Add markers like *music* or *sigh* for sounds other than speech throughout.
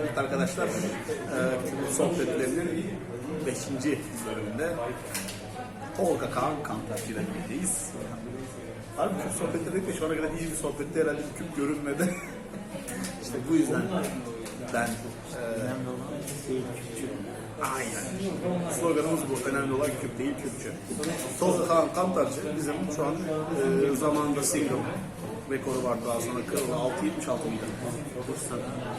Evet arkadaşlar, e, sohbetlerinin 5. bölümünde Tolga Kaan Kantarcı ile birlikteyiz. Harbi küp sohbetleri dedik de şu ana kadar iyi bir sohbette herhalde bir küp görünmedi. *laughs* işte bu yüzden ben e. Aynen. Sloganımız bu. Önemli olan küp değil küpçü. Tolga Kaan Kantarcı bizim şu an e, zamanında single rekoru daha sonra kırıldı. 6.76 mıydı?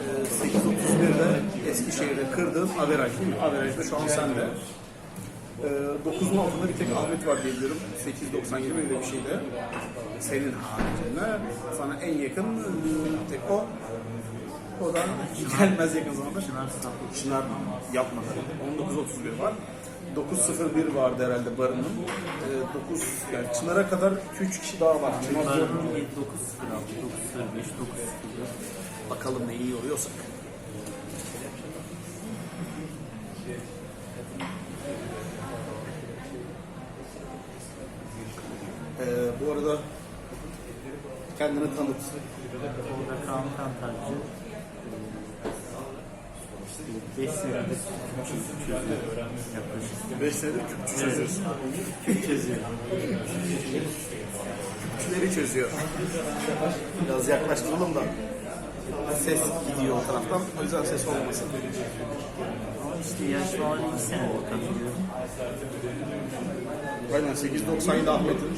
E, 8.31'de Eskişehir'de kırdığın averaj değil mi? Averaj da şu an sende. E, 9'un altında bir tek Ahmet var diye biliyorum. 8.97 mi öyle bir şeydi. Senin haricinde sana en yakın e, tek o. O da gelmez yakın zamanda. Çınar Sapık. Çınar yapmadı. 19.31 var. 9.01 vardı herhalde Barın'ın. Ee, 9 yani Çınar'a kadar 2-3 kişi daha var. Çınar Barının 906, 905, 904. bakalım ne iyi oluyorsak. Ee, bu arada kendini tanıt. Orada Kaan Kantarcı 5 senedir Türkçe çözüyor yaklaşık. 5 senedir Kürtçü çözüyorsun. Türkçe çözüyor. Kürtçüleri çözüyor. Biraz yaklaştıralım da ses gidiyor o taraftan. O yüzden ses olmasın. Ama işte yarışmalara 2 senedir katılıyorum. Aynen 8.97 Ahmet'in,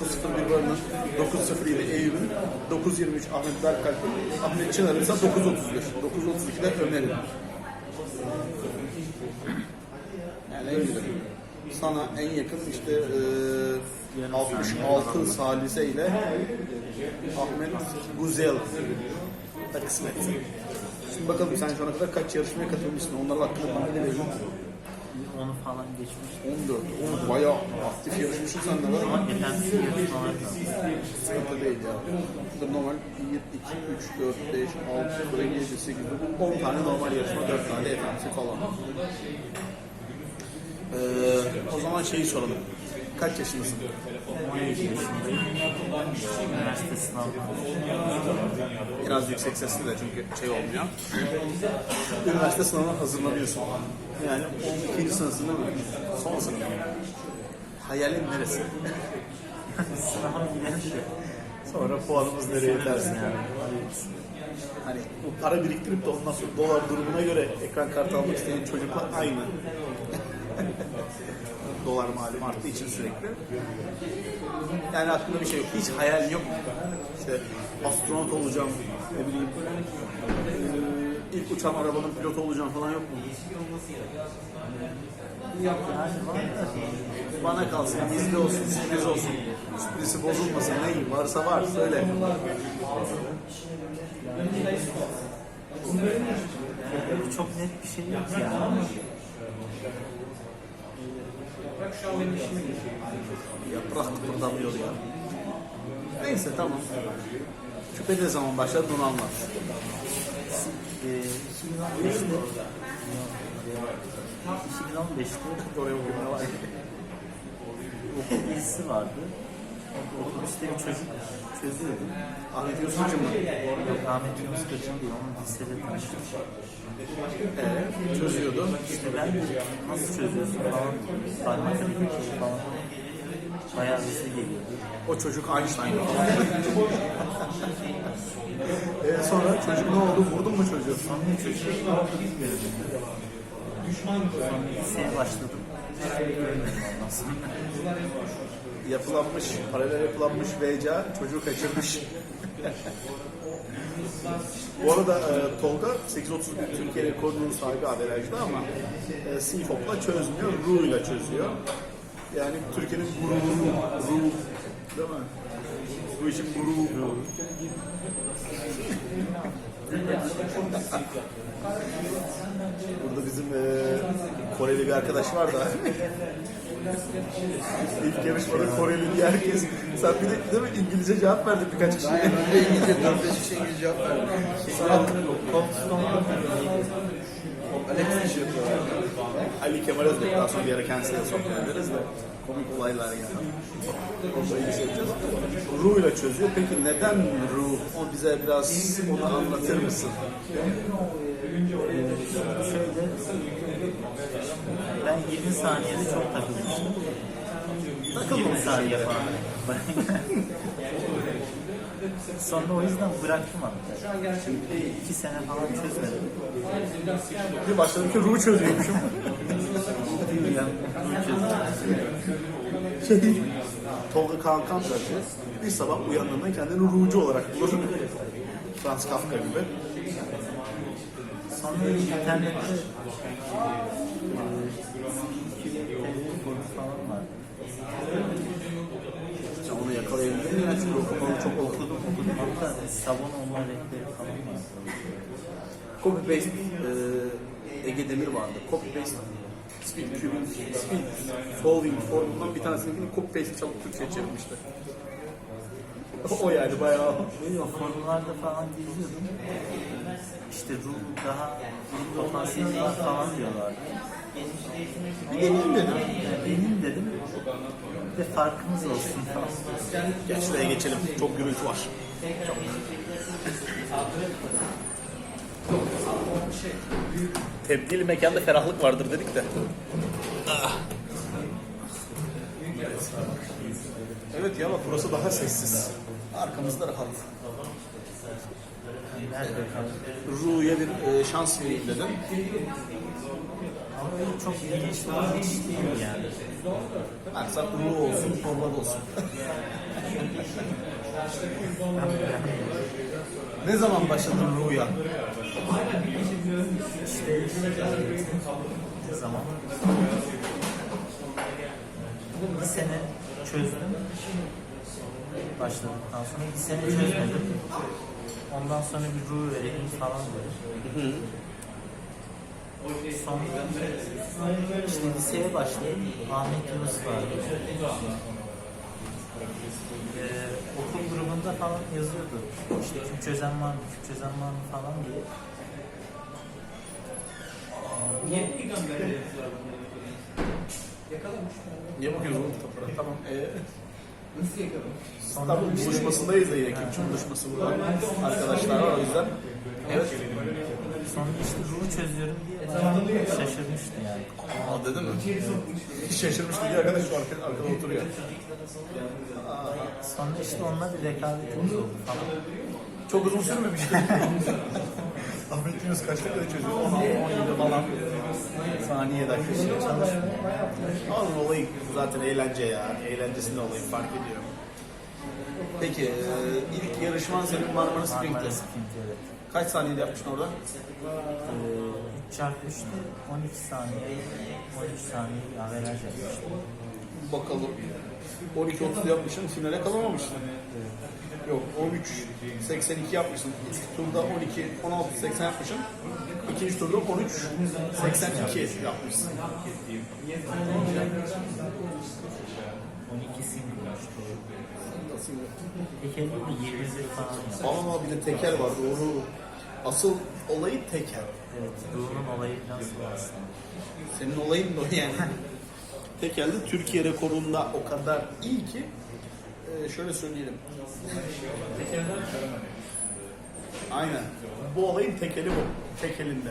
9.01 Barın'ın, 9.07 Eyüp'ün, 9.23 Ahmet Berkalp'in, Ahmet Çınar'ın ise 9.31. 9.32'de Ömer'in. Yani en güzel. Sana en yakın işte e, 66 Salise ile Ahmet Guzel. Da kısmet. Şimdi bakalım sen şu ana kadar kaç yarışmaya katılmışsın? Onların hakkında bana ne verelim? Onu falan geçmiş. 14. Oğlum bayağı aktif yarışmışsın sen de var ama yarışmalar da. sıkıntı değil ya. Burada normal 1, 2, 3, 4, 5, 6, 7, 8, 9, 10 tane normal yarışma, 4 tane efendisi falan. Ee, o zaman şeyi soralım. Kaç yaşındasın? 17 yaşındayım. Üniversite sınavına. Biraz yüksek sesli de çünkü şey olmuyor. Üniversite sınavına hazırlanıyorsun. Yani 12. sınıfsın değil mi? Son sınıf. Hayalin neresi? Sınava giden şey. Sonra puanımız nereye yetersin Yani. Hani bu para biriktirip de ondan sonra dolar durumuna göre ekran kartı almak isteyen çocuklar aynı. Dolar malum arttığı için sürekli. Yani aklında bir şey yok. Hiç hayal yok. İşte astronot olacağım, ne bileyim. eee, ilk uçan arabanın pilotu olacağım falan yok mu? Yani Bana kalsın, gizli olsun, sürpriz olsun. Sürprizi bozulmasın, ne varsa var, söyle. çok net bir şey yok yani. Yaprak kıpırdamıyor ya. Neyse tamam. Küpe ne zaman başladı onu anlat. Ee, 2015'te 2015'te Oraya okuyun var. okul gezisi vardı. Otobüste bir çocuk çözüyordu. Ahmet Yusuf'cum mu? Yok Ahmet Kaçın değil, onun lisede tanıştık. Ee, çözüyordu. İşte ben nasıl çözüyorsun falan. Parmak hareketleri falan. Bayağı bize geliyordu. O çocuk Einstein. ee, sonra çocuk ne oldu? Vurdun mu çocuğu? Sonra çocuğu ne oldu bilmiyorum. Sonra liseye. Yapılanmış, paralel yapılanmış VCA çocuğu kaçırmış. Bu arada e, Tolga 831 Türkiye rekorunun sahibi averajda ama e, Sifop'la çözmüyor, Ru'yla çözüyor. Yani Türkiye'nin gururu, Ru, değil mi? Bu işin gururu. Burada bizim e, Koreli bir arkadaş var da İlk yarışmada Koreli diye herkes sen bir de değil mi İngilizce cevap verdin birkaç kişiye. Ben de İngilizce, 4-5 kişi İngilizce cevap verdim. Sana Alex yapıyorlar. Ali Kemal Özbek daha sonra bir ara kendisiyle sohbet ederiz de komik olaylar yani. Orada yapacağız. Ru ile çözüyor. Peki neden Ru? O bize biraz onu anlatır mısın? Şöyle, ben 20 saniyede çok takılmıştım. Takılmamış 20 saniye falan. *laughs* Sonra o yüzden bıraktım hatta. Bir iki sene falan çözmedim. Bir başladım ki Ru çözüyormuşum. Uyuyan, çözdüm. şey, Tolga Kaan Kantarcı bir sabah uyandığında kendini Ru'cu olarak bulur. Franz Kafka gibi. Sonra internette e, falan var. Sen onu yakalayabildin mi? Yani çünkü okumalı çok okudum. Okudum. Hatta sabun olma rehberi falan var. Copy paste e, Ege Demir vardı. Copy paste speed cubing, speed solving formundan bir tanesini copy paste çalıp Türkçe çevirmişti. o yani bayağı. Forumlarda falan geziyordum. İşte ruh daha potansiyeli var falan diyorlardı. Bir deneyeyim dedim. Deneyim dedim. Bir de farkımız olsun falan. Gel şuraya geçelim. Çok gürültü var. Çok. Tebdili mekanda ferahlık vardır dedik de. Ah. Evet ya bak burası daha sessiz. Arkamızda rahat. Ru'ya bir e, şans vereyim dedim. Ama çok ilginç falan hiç değil yani. Maksat Ru olsun, torba olsun. ne zaman başladın Ru'ya? İşte ne zaman bir sene çözdüm. Başladıktan sonra bir sene çözmedim. Ondan sonra bir ruh vereyim falan dedim. Sonra işte liseye başladım. Ahmet Yunus vardı. Ee, okul grubunda falan yazıyordu. İşte kim çözen var mı, kim çözen var mı falan diye. Niye bakıyorsun oğlum kitaplara? Tamam. Ee, Sonra Tamam, buluşmasındayız da yine kimçi buluşması burada. Arkadaşlar var o yüzden. Evet. Sonra işte ruhu çözüyorum diye bayağı şaşırmıştı yani. Aa dedim mi? Hiç şaşırmıştı diye arkadaş şu arkada, arkada oturuyor. Sonra işte onunla bir rekabetimiz oldu falan. Çok uzun sürmemişti. *laughs* Ahmet Yunus kaç dakikada çözüyor? 16, 17 falan. Saniye dakika şey çalışmıyor. Ama olayı zaten eğlence ya. Eğlencesinde olayı fark ediyor. Peki e, ilk yarışman senin Marmara evet. Kaç saniyede yapmıştın orada? Ee, 3 çarpı 3'te 12 saniye, 13 saniye averaj yapmıştım. Bakalım. 12.30 yapmışsın, finale kalamamışsın. Yok, 13.82 yapmışsın. İlk turda 12, 16.80 yapmışsın. İkinci turda 13.82 yapmışsın. 12 single olmuştu. Tekelde de 21 falan. Ama bir de teker var, doğru. Asıl olayı teker. Evet, ruhun olayı biraz bu aslında. Senin olayın da o yani. *laughs* Tekelde Türkiye rekorunda o kadar iyi ki e, şöyle söyleyelim. Aynen. Bu olayın tekeli bu. Tekelinde.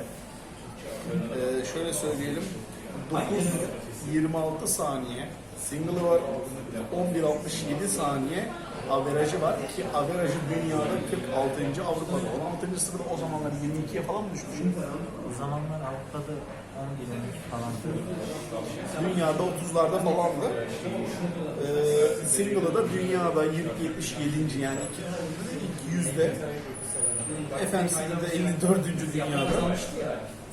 E, şöyle söyleyelim. 9.26 saniye single'ı var. 11.67 saniye averajı var ki averajı dünyada 46. Avrupa'da 16. sırada o zamanlar 22'ye falan düşmüş? O zamanlar Avrupa'da 11 12 falan. Dünyada 30'larda falandı. Ee, single'da da dünyada 77. yani yüzde. FMC'de de 54. dünyada.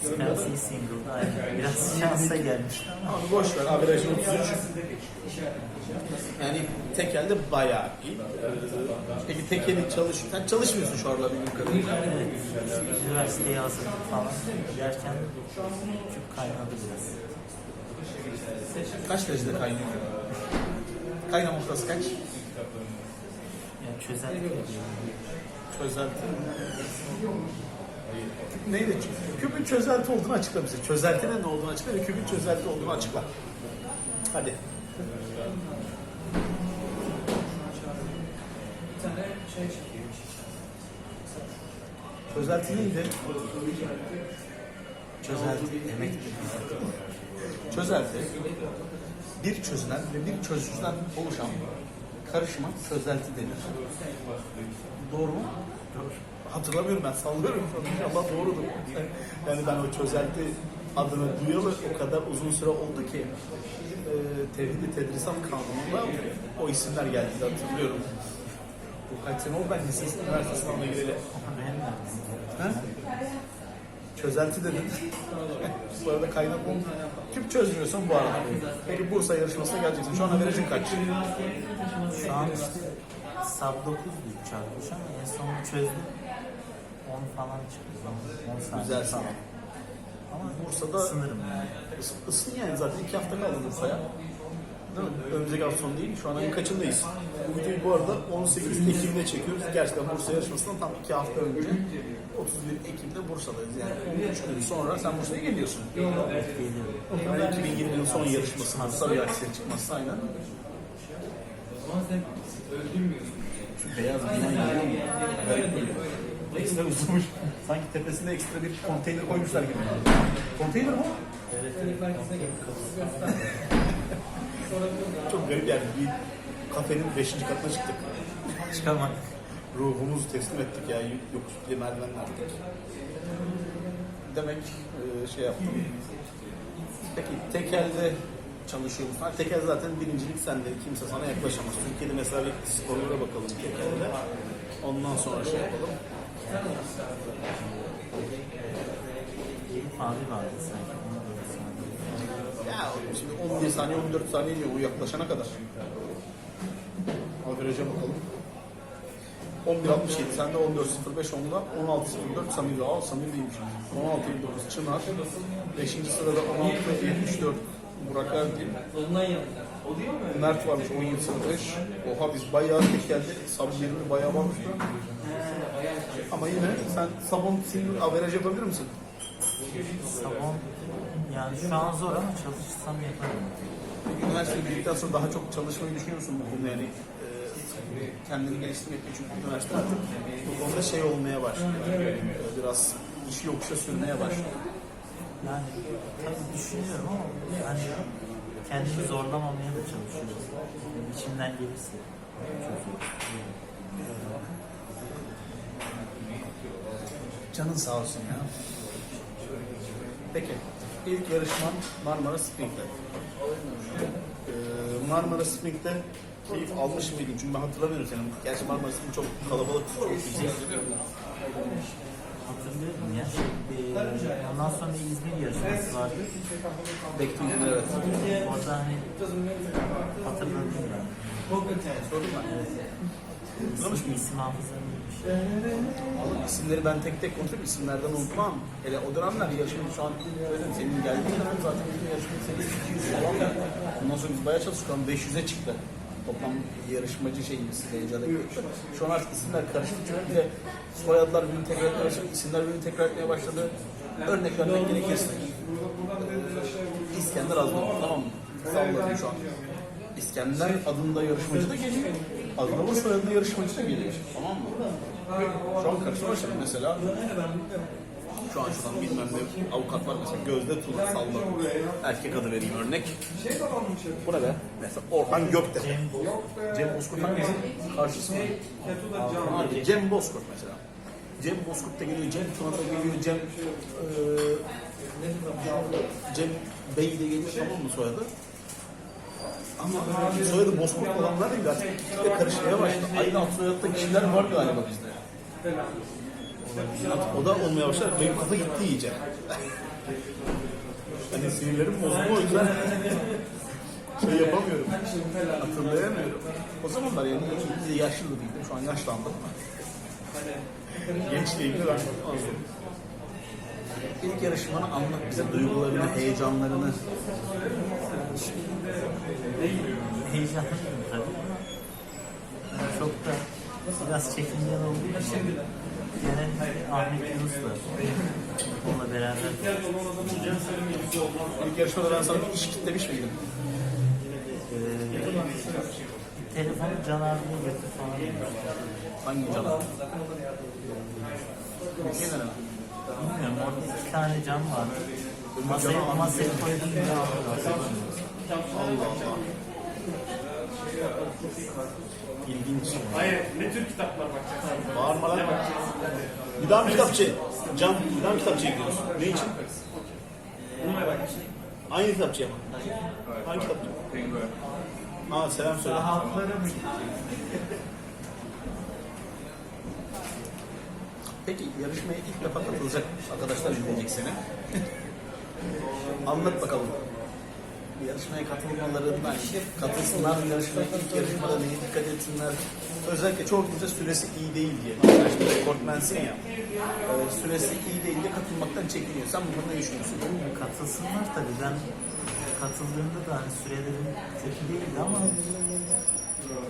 Fancy single'da aynen. Biraz şansa gelmiş ama. Abi boş ver, averaj 33. Yani tekelde bayağı iyi. Peki tekeli çalış, sen çalışmıyorsun şu aralar bildiğim kadarıyla. Evet, üniversiteye hazırlık falan derken çok kaynadı biraz. Kaç derecede kaynıyor? Kaynama noktası kaç? Çözelti. Neydi? Kübün çözelti olduğunu açıkla bize. Çözeltinin ne olduğunu açıkla ve kübün çözelti olduğunu açıkla. Hadi. Çözelti neydi? Çözelti demektir. Çözelti bir çözülen ve bir çözücüden oluşan karışıma çözelti denir. Doğru mu? Hatırlamıyorum ben sallıyorum. İnşallah doğrudur. Yani ben o çözelti adını duyalı o kadar uzun süre oldu ki e, Tevhid-i Tedrisat Kanunu'nda o isimler geldi hatırlıyorum. Bu kaç sene oldu ben lisesi, üniversite sınavına gireli. Ha? Çözelti dedim. bu arada kaynak oldu. Tüp çözmüyorsan bu arada. Peki Bursa yarışmasına geleceksin. Şu an averajın kaç? Şu an işte sub 9 büyük çarpmış ama en sonunu çözdüm. 10 falan çıktı. 10 saat. Güzel sana. Ama Bursa'da sınırım yani. Is- ısın yani zaten iki hafta kaldı Bursa'ya. Önümüzdeki hafta sonu değil. Şu an ayın kaçındayız? Bu videoyu bu arada 18 Ekim'de çekiyoruz. Gerçekten Bursa yarışmasından tam iki hafta önce 31 Ekim'de Bursa'dayız. Yani 13 gün sonra sen Bursa'ya geliyorsun. Geliyorum. Yani 2020 yılın son yarışması. Bir aksiye çıkması aynen. Şu beyaz bina geliyor mu? Garip geliyor. Ekstra uzamış. Sanki tepesinde ekstra bir konteyner koymuşlar gibi. Konteyner mi? Çok garip yani bir kafenin 5. katına çıktık. Çıkamadık. Ruhumuzu teslim ettik ya yokuş bir merdivenle artık. Demek e, şey yaptım. Peki tekelde çalışıyor musun? Tekel zaten birincilik sende. Kimse sana yaklaşamaz. Türkiye'de mesela bir skorlara bakalım tekelde. Ondan sonra şey yapalım. Abi vardı sanki. Ya şimdi 11 saniye 14 saniye diyor bu yaklaşana kadar. Averaja bakalım. 11.67 sende 14.05 onda 16.04 Samir Aa Samir değilmiş. 16.29 Çınar 5. sırada 16.74 Burak Erdi Mert varmış 17.05 Oha biz bayağı tek geldi Sub 20 bayağı varmış. Ama yine sen Sabon single averaj yapabilir misin? Sabon yani şu an zor ama çalışsam yaparım. Üniversiteye girdikten sonra daha çok çalışmayı düşünüyor musun bu konuda yani? e, kendini geliştirmek için çünkü üniversite artık bu konuda şey olmaya başlıyor. E, Biraz işi yokuşa sürmeye başlıyor. Yani tabii düşünüyorum ama hani kendimi zorlamamaya da çalışıyorum. Yani içimden gelirse. Canın sağ olsun ya. Peki. ilk yarışman Marmara Spring'de. Ee, Marmara Spring'de keyif almış mıydın? Çünkü ben hatırlamıyorum senin. Gerçi Marmara Spring çok kalabalık, çok yüksek. Hatırlıyorum ya. Ee, ondan sonra İzmir yarışması vardı. Bekliyorum evet. Orada hani hatırladım yani. Hatırlamış mıyız? İsim. Oğlum isimleri ben tek tek konuşup isimlerden unutmam. Hele o dönemler yarışmayı şu an söyledim. Senin geldiğin dönem zaten yarışmayı senin 200 falan da. Ondan sonra biz bayağı çalıştık. Şu an 500'e çıktı. Toplam yarışmacı şeyimiz, derecede çıktı. Şu an artık isimler karıştı. Çünkü bir de soyadlar birbirini tekrar etmeye isimler birbirini tekrar etmeye başladı. Örnek vermek gerekirse. İskender Azdemir tamam mı? Salladım şu an. İskender adında yarışmacı da geliyor. Adına soyadında yarışmacı da. Tamam mı? Şu an karışma başladı mesela. Şu an şuradan bilmem ne avukat var mesela Gözde Tuna salla. Erkek adı vereyim örnek. Bu ne be? Mesela Orhan Gökte. Cem Bozkurt hangisi? Karşısı mı? Abi, Cem Bozkurt mesela. Cem Bozkurt da geliyor, Cem Tuna da geliyor, Cem eee Cem Bey de geliyor tamam mı soyadı? Ama soyadı Bozkurt olanlar değil artık de karışmaya başladı. Aynı alt soyadda kişiler var galiba bizde. Artık o da olmaya başlar. Benim kafa gitti iyice. *laughs* hani sinirlerim bozuldu o yüzden *laughs* şey yapamıyorum. Hatırlayamıyorum. O zamanlar yani de yaşlı değildim. Şu an yaşlandım. Ben azdım. İlk yarışmanı anlat bize duygularını, heyecanlarını. Heyecanlıyım tabii ama çok da biraz çekingen olduğu için genellikle Ahmet Yunus'la onunla beraber İlk yarışmada ben sana iş kitlemiş miydim? e, telefonu Can abiye götür falan. Hangi canım? Bilmiyorum. Bilmiyorum orada iki tane cam vardı. Masaya, masaya koydum bir de aldım. Allah Allah. İlginç. Hayır, ne tür kitaplar bakacaksın? Bağırma lan. Bir daha mı kitapçı? Can, bir daha mı kitapçı gidiyoruz? Ne için? Bunu merak ettim. Aynı kitapçıya mı? Hangi kitapçı? Aa selam söyle. Halklara mı Peki yarışmaya ilk defa katılacak arkadaşlar izleyecek seni. Anlat bakalım. Yarışmaya katılmalarından, katılsınlar yarışmaya yarışmada neye dikkat etsinler. Özellikle çoğu kimse süresi iyi değil diye. Mesela işte rekortmensin ya. e, Süresi iyi değil diye katılmaktan çekiniyor. Sen bu konuda ne düşünüyorsun? Katılsınlar tabii. Ben katıldığımda da hani sürelerim kötü değildi ama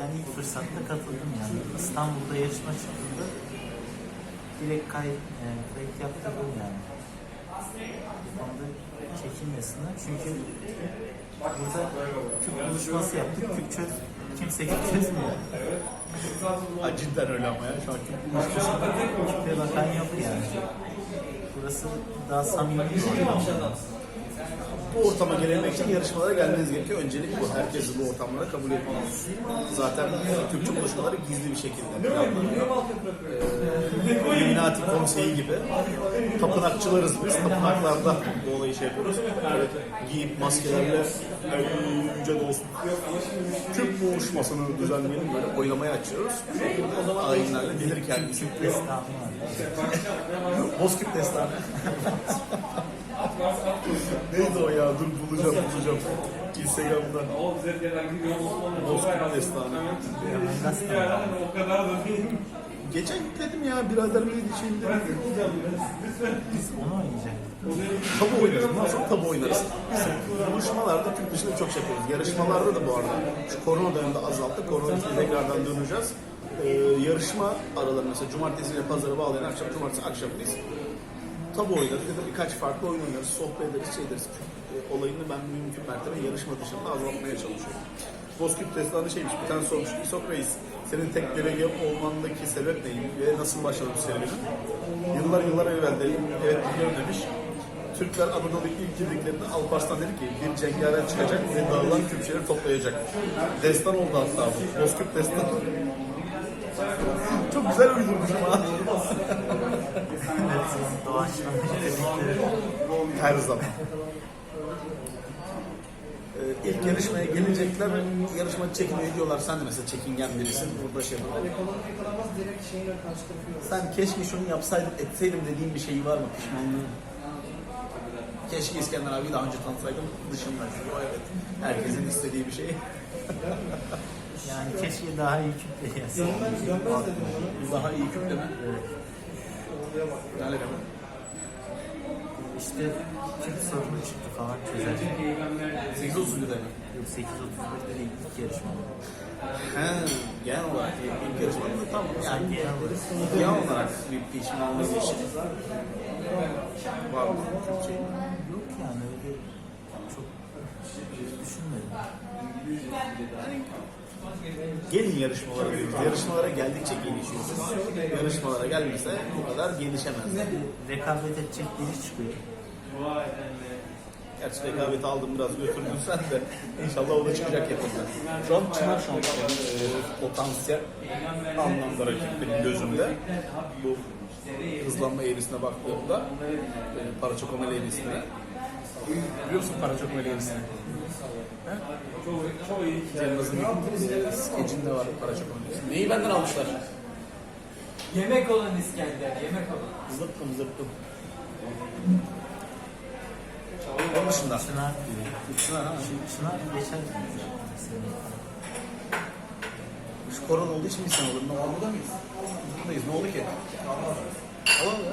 ben ilk fırsatta katıldım yani. İstanbul'da yarışma çıktığında direkt kay, e, kayıt yaptırdım yani. Onda çekinmesinler çünkü burada Kürt buluşması yaptık. Çöz, kimse Kürt çözmüyor. Ha, cidden öyle ama ya. Şu an Kürt'e bakan yok yani. Burası daha samimi bir ortam. Bu ortama gelebilmek için yarışmalara gelmeniz gerekiyor. Öncelik bu. Herkesi bu ortamlara kabul etmeniz. Zaten Türkçe buluşmaları gizli bir şekilde planlanıyor. Ee, Illuminati konseyi gibi. Tapınakçılarız biz. Tapınaklarda bu olayı şey yapıyoruz. Böyle giyip maskelerle "Ey yüce dost Türk buluşmasını düzenleyelim böyle oylamayı açıyoruz. O zaman ayinlerle gelir kendisi. Destanı. Bozkurt destanı. Neydi o ya? Dur bulacağım bulacağım. Instagram'da. Gidiyor Osmanlı. Bozkurt destanı. O kadar da. Geçen yükledim ya birader miydi şimdi. Biz onu oynayacaktık. Tabu oynarız. Bundan tabu oynarız. Biz buluşmalarda Türk dışında çok şey yapıyoruz. Yarışmalarda da bu arada. Şu korona döneminde azalttı. Korona için tekrardan döneceğiz. Ee, yarışma araları mesela cumartesi ile pazarı bağlayan akşam cumartesi akşamındayız. Tabu oynarız ya da birkaç farklı oyun oynarız. Sohbet ederiz, şey ederiz. Ee, olayını ben mümkün mertebe yarışma dışında azaltmaya çalışıyorum. Bozkurt Destanı şeymiş, bir tane sormuş. Reis, senin tek delege olmandaki sebep neydi ve nasıl başladı bu serüvenin? Yıllar yıllar evvel de, evet biliyorum demiş. Türkler Anadolu'ya ilk girdiklerinde Alparslan dedi ki bir cengaver çıkacak ve dağılan Türkçeleri toplayacak. Destan oldu hatta bu. Bozkurt Destanı. Çok güzel uydurmuşum ha. Doğaçlama. Her zaman. Ee, ilk yarışmaya gelecekler, yarışma çekiniyor diyorlar. Sen de mesela çekingen birisin, burada şey yapalım. Sen keşke şunu yapsaydım, etseydim dediğin bir şey var mı pişmanlığın? Keşke İskender abi daha önce tanısaydım dışında. O evet, herkesin istediği bir şey. Yani keşke daha iyi kütle yazsaydım. Daha iyi küpleme. Evet. İşte Kürt sorunu çıktı falan çözelim. 8.30'da demek. Yok 8.31'de değil ilk yarışma. He, genel olarak ilk yarışmada tamam. Yani Genel olarak. genel olarak bir pişmanlığı için var mı Türkçe? Yok yani öyle çok düşünmedim. Gelin yarışmalara. Yarışmalara geldikçe gelişiyoruz. Yarışmalara gelmese bu kadar gelişemezler. Rekabet edecek biri çıkıyor. Gerçi rekabeti aldım biraz götürdüm sen de. İnşallah o da çıkacak yakında. Şu an Çınar Şampiyonu e, potansiyel anlamda rakip benim gözümde. Bu hızlanma eğrisine baktığımda e, para çokomel eğrisine. Biliyor musun para çokomel eğrisini? Çok, çok iyi. Cem e, skecinde var para çokomel eğrisi. Neyi benden almışlar? Yemek olan İskender, yemek olan. Zıttım zıttım. Onun dışında. Çınar gibi. Çınar ha. Çınar geçer mi? Şu korona olduğu için bir sene olur. Normalde mıyız? Buradayız. Ne oldu ki? Alalım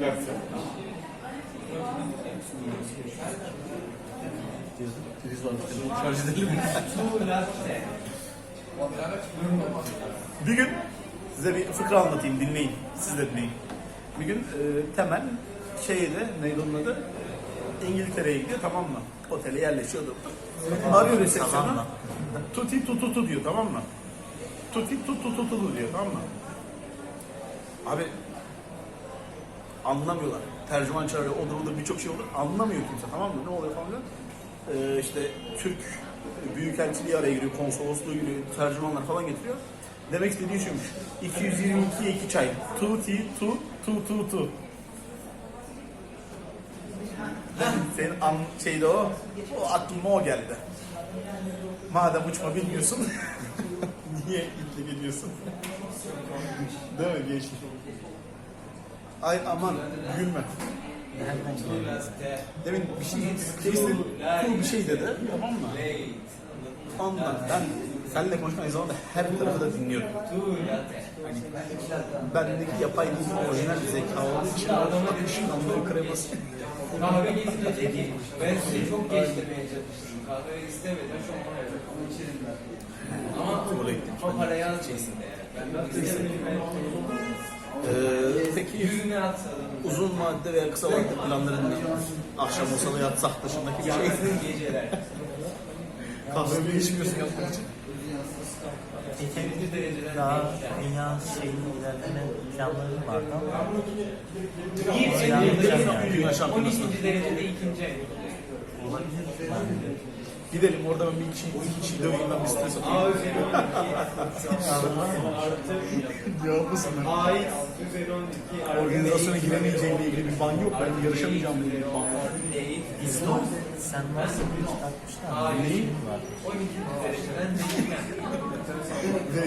ya. Telefonu şarj edelim mi? bir gün Size bir fıkra anlatayım, dinleyin. Siz de dinleyin. Bir gün e, Temel şeyde, neydi onun adı? İngiltere'ye gidiyor tamam mı? Otele yerleşiyordu. Arıyor resepsiyonu. Tuti tu tu diyor tamam mı? Tuti tu tu tu tu diyor tamam mı? Abi anlamıyorlar. Tercüman çağırıyor, odur odur birçok şey olur. Anlamıyor kimse tamam mı? Ne oluyor falan filan. Ee, işte Türk Büyükelçiliği araya giriyor, konsolosluğu giriyor, tercümanlar falan getiriyor. Demek istediği şuymuş. 222 2 çay. Tu ti tu tu tu tu. Senin an şeyde o, o aklıma o geldi. Madem uçma bilmiyorsun, *laughs* niye iple geliyorsun? Değil mi gençlik? Ay aman gülme. Demin bir şey Kristin cool bir şey dedi tamam mı? Ondan ben seninle konuşma aynı zamanda her tarafı da dinliyorum. Hani bendeki yapay değil orijinal bir zeka olduğu için akışkanlığı kreması. Kahve getirecek. Ben sizi çok geç demeye çalıştım. Kahve istemedim. Ama Tuğla gittim. o parayı alacaksın de yani. Ben de istemedim. Ee, peki Yüzüne atsa uzun vadede veya kısa vadede planların ne? Akşam olsa da yatsak dışındaki bir şey. Yansın geceler. Kahve mi içmiyorsun yapmak için? Daha dünya şeyinin ilerleme planları vardı ama Bir Yani yılda Dünya şampiyonası. 12. derecede ikinci ay. olabilir. Yani Gidelim orada ben bir kişi, iki kişi döveyim ben bir stres atayım. Cevabısın ben. Ait üzeri 12. Organizasyona giremeyeceğimle ilgili bir ban yok. Ben yarışamayacağım diye bir ban var. bizde o sen varsa bir çıkartmışlar. mı? Neyi? var. 12. dereceden değil.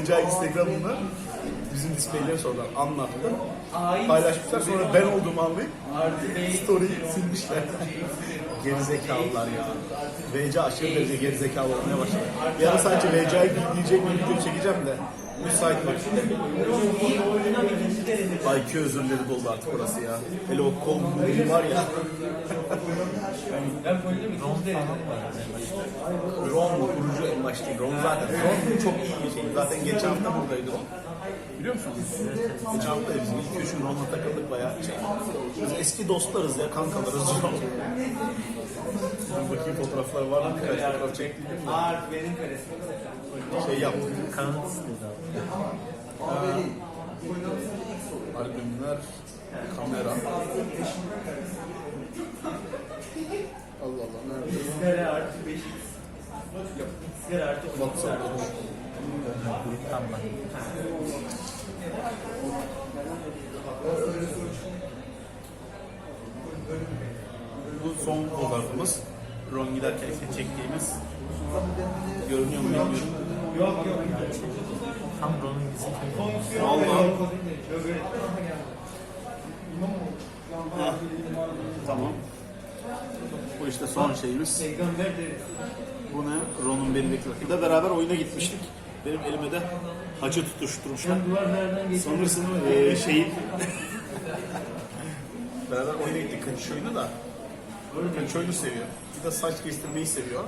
Recai Instagram'ında bizim displayleri sorular anlattı. Ait Paylaşmışlar sonra ben olduğumu anlayıp story'i silmişler. Gerizekalılar ya. VC aşırı derece gerizekalı olmaya başladı. Ara sadece VC'yi diyecek bir video çekeceğim de müsait vakitte. IQ özürleri doldu artık orası ya. Hele o kol var ya. Ron kurucu en başta. Ron zaten. Ron çok iyi bir şey. Zaten geçen hafta buradaydı Ron. Biliyor musunuz? Geçen hafta bizim ilk üç gün Ron'la takıldık bayağı şey. Biz eski dostlarız ya, kankalarız. Dur bakayım fotoğraflar var mı? Birkaç fotoğraf çektim mi? Art benim karesim. Şey yaptık. İstedi abi. Albümler, kamera. Allah Allah nerede? X'lere artı 5 X'lere artı 12 WhatsApp'ta dur. Gruptan bak. Bu son fotoğrafımız. Ron giderken işte çektiğimiz. Görünüyor mu bilmiyorum. Yok yok. Tam Ron'un bizi Vallahi. Ha, Tamam. Bu işte son şeyimiz. Bu ne? Ron'un bekliyor. Bir de beraber oyuna gitmiştik. Benim elime de hacı tutuşturmuşlar. Sanırsın eee şeyin... *laughs* beraber oyuna gittik kaçış oyunu da. Kaçış oyunu seviyor. Bir de saç kestirmeyi seviyor.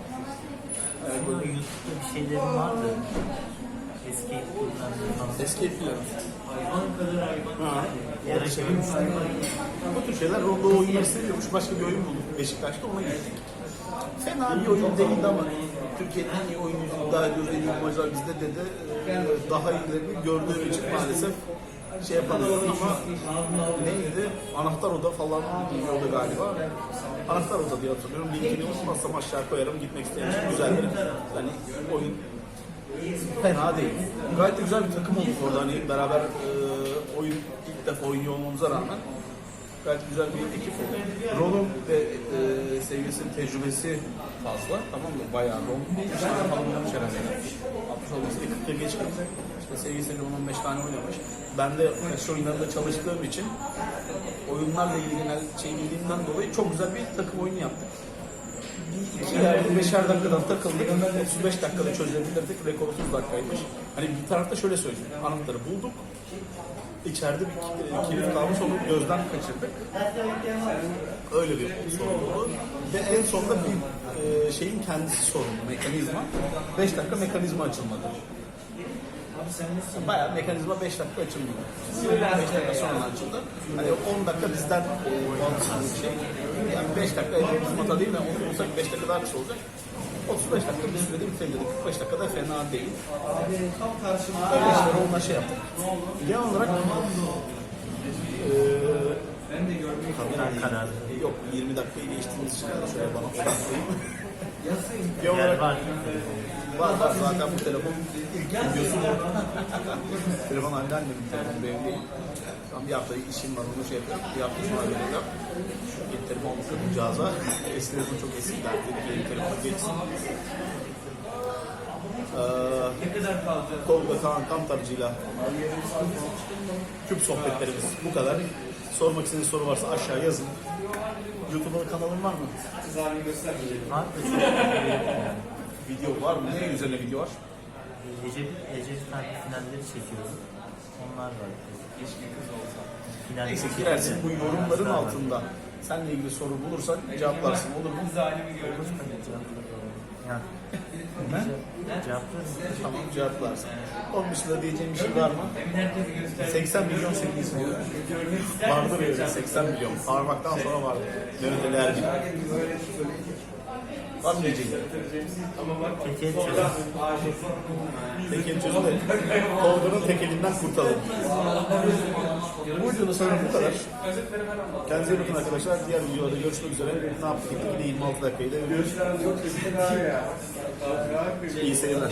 Evet, Ama YouTube'da bir şeylerim vardı. Eski falan. Eski etkilerim. Hayvan kadar hayvan. Ha. Yara şey. Bu tür şeyler Ronda oyunları seviyormuş. Başka bir oyun bulduk Beşiktaş'ta ona gittik. Fena bir oyun değildi ama Türkiye'nin en iyi oyuncusu daha ediyoruz en iyi bizde dedi. Ee, Daha iyilerini gördüğüm için maalesef şey yapamadım ama neydi? Anahtar oda falan diyordu galiba. Anahtar oda diye hatırlıyorum. Linkini unutmazsam aşağı koyarım. Gitmek isteyen için güzeldir. Yani oyun fena değil. Gayet de güzel bir takım olduk orada. Hani beraber e, oyun ilk defa oynuyor olmamıza rağmen gayet güzel bir ekip oldu. Ron'un ve e, sevgilisinin tecrübesi fazla. Tamam mı? Bayağı Ron 3 tane falan herhalde. 60 olması 40'ta geçmiş. İşte sevgilisiyle 15 tane oynamış. Ben de kaç oyunlarında çalıştığım için oyunlarla ilgili genel şey bildiğimden dolayı çok güzel bir takım oyunu yaptık. Bir iki yerde beşer dakikadan takıldık. 35 dakikada çözebilirdik. Rekor 30 dakikaymış. Hani bir tarafta şöyle söyleyeyim. Anahtarı bulduk. İçeride bir ki- kilit kalmış onu gözden kaçırdık. Öyle bir sorun oldu. Ve en sonunda bir e, şeyin kendisi sorunlu, mekanizma. 5 dakika mekanizma açılmadı. Bayağı mekanizma 5 dakika açıldı. 5 dakika sonra açıldı. Hani 10 dakika bizden bağımsız bir şey. Yani 5 dakika mekanizmata değil de onu olsak 5 dakika daha kısa olacak. 35 dakika bir sürede bitirebilirdik. 45 dakika da fena değil. Öyle işleri onunla şey yaptık. Genel olarak eee Ben de gördüm. Kaptan kararı. yok 20 dakikayı geçtiğimiz için şöyle bana *laughs* Genel Yer var. Var var zaten bu telefon videosu bu. telefon anneannemin telefonu benim değil. Tam bir hafta işim var onu şey yapıyorum. Bir hafta sonra vereceğim. Yeni telefon kadıncağıza. Eski telefon çok eski derdi. Yeni telefon geçsin. Ee? Tolga Kaan Kantarcı'yla küp sohbetlerimiz bu kadar. Sormak istediğiniz soru varsa aşağı yazın. YouTube'da kanalın var mı? Kızarını göstermeyeceğim. Var. *laughs* Video var mı? Ne üzerine video var? Ece, Ece tane finalleri çekiyorum. Onlar var. Keşke kız olsa. Final Neyse girersin bu yorumların altında. Seninle ilgili soru bulursan cevaplarsın olur mu? Kız halimi gördüm. Yani. Cevaplarım. Tamam cevaplarsın. Onun dışında diyeceğim bir şey var mı? Emin herkese göster. 80 milyon sevgilisi mi? Vardır öyle 80 milyon. Parmaktan sonra vardır. Mehmet Ali Erbil. Var mı bak Peki çözüm. Tekel çözüm de Tolga'nın tekelinden kurtulalım. Bu videoda sanırım bu kadar. Kendinize iyi bakın arkadaşlar. Diğer videolarda görüşmek üzere. Ne yaptık? Yine 26 dakikayı da görüşürüz. ya. İyi seyirler.